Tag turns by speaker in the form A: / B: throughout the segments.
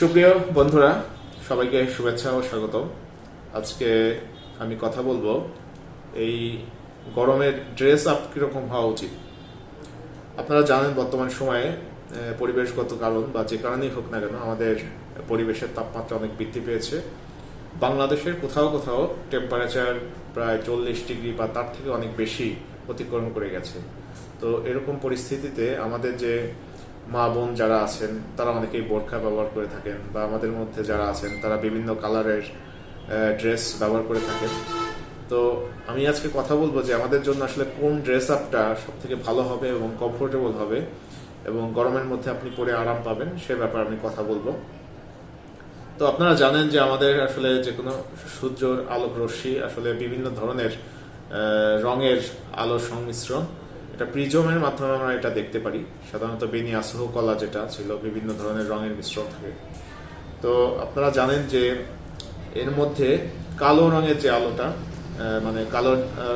A: সুপ্রিয় বন্ধুরা, সবাইকে শুভেচ্ছা ও স্বাগত আজকে আমি কথা বলব এই গরমের ড্রেস আপ কীরকম হওয়া উচিত। আপনারা জানেন বর্তমান সময়ে পরিবেশগত কারণ বা যে কারণেই হোক না কেন আমাদের পরিবেশের তাপমাত্রা অনেক বৃদ্ধি পেয়েছে। বাংলাদেশের কোথাও কোথাও টেম্পারেচার প্রায় চল্লিশ ডিগ্রি বা তার থেকে অনেক বেশি অতিক্রম করে গেছে। তো এরকম পরিস্থিতিতে আমাদের যে মা বোন যারা আছেন, তারা অনেকেই বোরখা ব্যবহার করে থাকেন বা আমাদের মধ্যে যারা আছেন, তারা বিভিন্ন কালারের ড্রেস ব্যবহার করে থাকেন। তো আমি আজকে কথা বলব যে আমাদের জন্য আসলে কোন ড্রেস আপটা সব থেকে ভালো হবে এবং কমফোর্টেবল হবে এবং গরমের মধ্যে আপনি পরে আরাম পাবেন, সে ব্যাপারে আমি কথা বলব। তো আপনারা জানেন যে আমাদের আসলে যে কোনো সূর্যর আলোক, রশ্মি আসলে বিভিন্ন ধরনের রঙের আলোর সংমিশ্রণ। এটা প্রিজমের মাধ্যমে আমরা এটা দেখতে পারি। সাধারণত বেনি আসহ কলা যেটা ছিল, বিভিন্ন ধরনের রঙের মিশ্রণ থাকে। তো আপনারা জানেন যে এর মধ্যে কালো রঙের যে আলোটা মানে কালো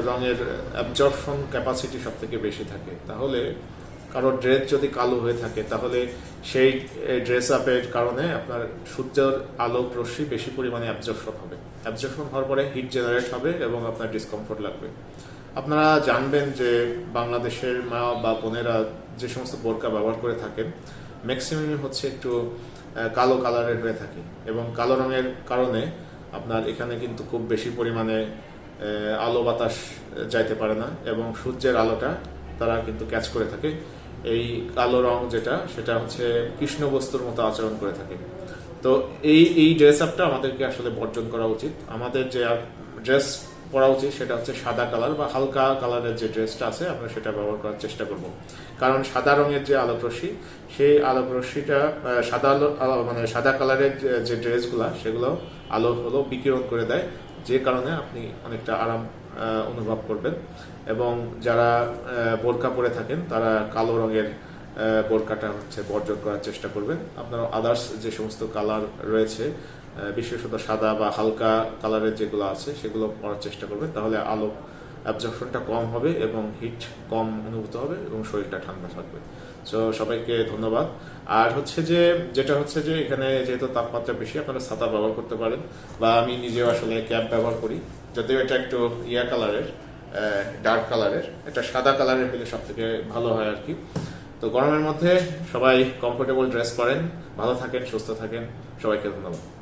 A: রঙের অ্যাবজর্পশন ক্যাপাসিটি সব থেকে বেশি থাকে। তাহলে কারও ড্রেস যদি কালো হয়ে থাকে, তাহলে সেই ড্রেস আপের কারণে আপনার সূর্যের আলোক রশ্মি বেশি পরিমাণে অ্যাবজর্পশন হবে। অ্যাবজর্পশন হওয়ার পরে হিট জেনারেট হবে এবং আপনার ডিসকমফোর্ট লাগবে। আপনারা জানবেন যে বাংলাদেশের মা বা বোনেরা যে সমস্ত বোরকা ব্যবহার করে থাকেন ম্যাক্সিমামই হচ্ছে একটু কালো কালারের হয়ে থাকে এবং কালো রঙের কারণে আপনার এখানে কিন্তু খুব বেশি পরিমাণে আলো বাতাস যাইতে পারে না এবং সূর্যের আলোটা তারা কিন্তু ক্যাচ করে থাকে। এই কালো রং যেটা, সেটা হচ্ছে কৃষ্ণ বস্তুর মতো আচরণ করে থাকে। তো এই এই ড্রেস আপটা আমাদেরকে আসলে বর্জন করা উচিত। আমাদের যে ড্রেস পরা উচিত সেটা হচ্ছে সাদা কালার বা হালকা কালারের যে ড্রেসটা আছে, আমরা সেটা ব্যবহার করার চেষ্টা করব। কারণ সাদা রঙের যে আলোক রশ্মি সেই আলোক রশ্মিটা সাদা আলো মানে সাদা কালারের যে- ড্রেসগুলো, সেগুলো আলো হলো বিকিরণ করে দেয়, যে কারণে আপনি অনেকটা আরাম অনুভব করবেন। এবং যারা বোরকা পরে থাকেন, তারা কালো রঙের বোরকাটা হচ্ছে বর্জন করার চেষ্টা করবেন। আপনার আদার্স যে সমস্ত কালার রয়েছে বিশেষত সাদা বা হালকা কালারের যেগুলো আছে, সেগুলো পরার চেষ্টা করবেন। তাহলে আলো অ্যাবজর্পশনটা কম হবে এবং হিট কম অনুভূত হবে এবং শরীরটা ঠান্ডা থাকবে। সো সবাইকে ধন্যবাদ। আর হচ্ছে যে, যেটা হচ্ছে যে, এখানে যেহেতু তাপমাত্রা বেশি, আপনারা ছাতা ব্যবহার করতে পারেন বা আমি নিজেও আসলে ক্যাপ ব্যবহার করি। যদিও এটা একটু ইয়া কালারের ডার্ক কালারের এটা সাদা কালারের হলে সব থেকে ভালো হয় আর কি। তো গরমের মধ্যে সবাই কমফোর্টেবল ড্রেস পরেন ভালো থাকেন সুস্থ থাকেন সবাইকে ধন্যবাদ।